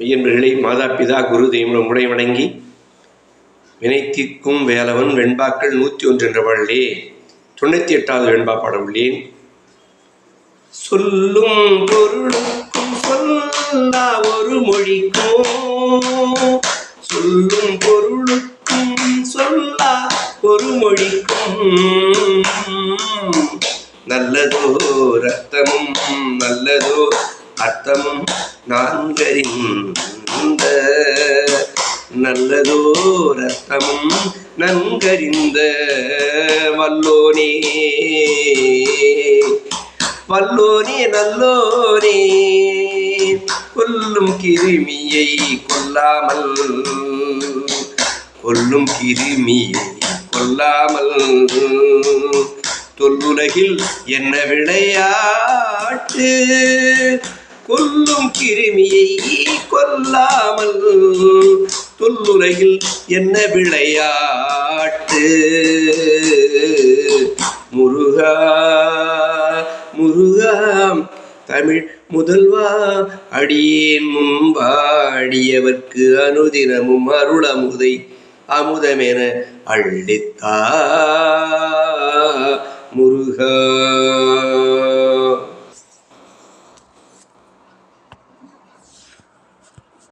மெய்யன்பர்களே மாதா பிதா குரு தெய்வம் உடை வணங்கி வினைத்திற்கும் வேலவன் வெண்பாக்கள் நூற்றி ஒன்று என்ற பாடலே தொண்ணூற்றி எட்டாவது வெண்பா பாட உள்ளேன். சொல்லும் பொருளுக்கும் சொல்லா ஒரு மொழிக்கும் சொல்லும் பொருளுக்கும் சொல்லா ஒரு மொழிக்கும். நல்லதோ ரத்தமும் நல்லதோ அர்த்தமும் நான்கறிந்த நல்லதோ ரத்தமும் நன்கறிந்த வல்லோனே. வல்லோனே நல்லோனே. கொல்லும் கிருமியை கொல்லாமல் கொல்லும் கிருமியை கொல்லாமல் தொல்லுலகில் என்ன விளையாட்டு? கொல்லும் கிருமியை கொல்லாமல் தொல்லுலகில் என்ன விளையாட்டு? முருகா முருகா தமிழ் முதல்வா அடியேன் முன்பாடியவர்க்கு அனுதினமும் அருளமுதை அமுதமென அள்ளித்தா. முருகா